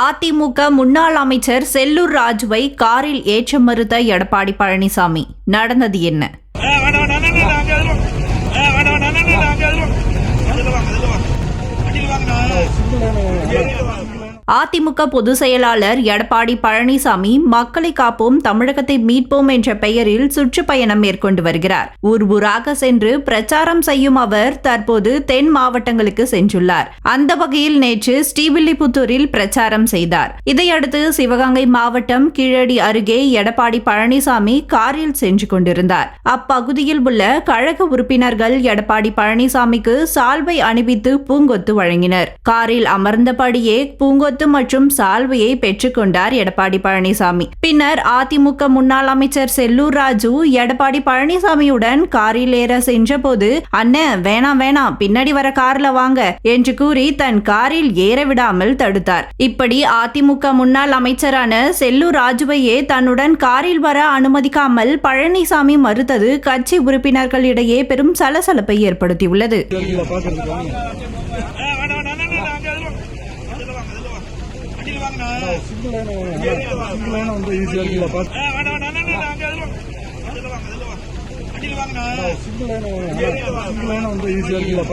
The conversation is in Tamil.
அதிமுக முன்னாள் அமைச்சர் செல்லூர் ராஜுவை காரில் ஏற்ற மறுத்த எடப்பாடி பழனிசாமி. நடந்தது என்ன? அதிமுக பொதுச் செயலாளர் எடப்பாடி பழனிசாமி மக்களை காப்போம் தமிழகத்தை மீட்போம் என்ற பெயரில் சுற்றுப்பயணம் மேற்கொண்டு வருகிறார். ஊர் ஊராக சென்று பிரச்சாரம் செய்யும் அவர் தற்போது தென் மாவட்டங்களுக்கு சென்றுள்ளார். அந்த வகையில் நேற்று ஸ்ரீவில்லிபுத்தூரில் பிரச்சாரம் செய்தார். இதையடுத்து சிவகங்கை மாவட்டம் கீழடி அருகே எடப்பாடி பழனிசாமி காரில் சென்று கொண்டிருந்தார். அப்பகுதியில் உள்ள கழக உறுப்பினர்கள் எடப்பாடி பழனிசாமிக்கு சால்வை அணிவித்து பூங்கொத்து வழங்கினர். காரில் அமர்ந்தபடியே பூங்கொத்து மற்றும் சால்வையை பெற்றுக்கொண்டார் எடப்பாடி பழனிசாமி பின்னர் அதிமுக முன்னாள் அமைச்சர் செல்லூர் ராஜு எடப்பாடி பழனிசாமியுடன் காரில் ஏற சென்றபோது அண்ணன் வேணாம் வேணாம் பின்னாடி வர கார்ல வாங்க என்று கூறி தன் காரில் ஏற விடாமல் தடுத்தார் இப்படி அதிமுக முன்னாள் அமைச்சரான செல்லூர் ராஜுவையே தன்னுடன் காரில் வர அனுமதிக்காமல் பழனிசாமி மறுத்தது கட்சி உறுப்பினர்களிடையே பெரும் சலசலப்பை ஏற்படுத்தியுள்ளது அண்ணா, அங்க எதுவும். அதுல வாங்க, அதுல வாங்க. அடியில் வாங்கண்ணா. வந்து ஈஸியாக இருக்குல்ல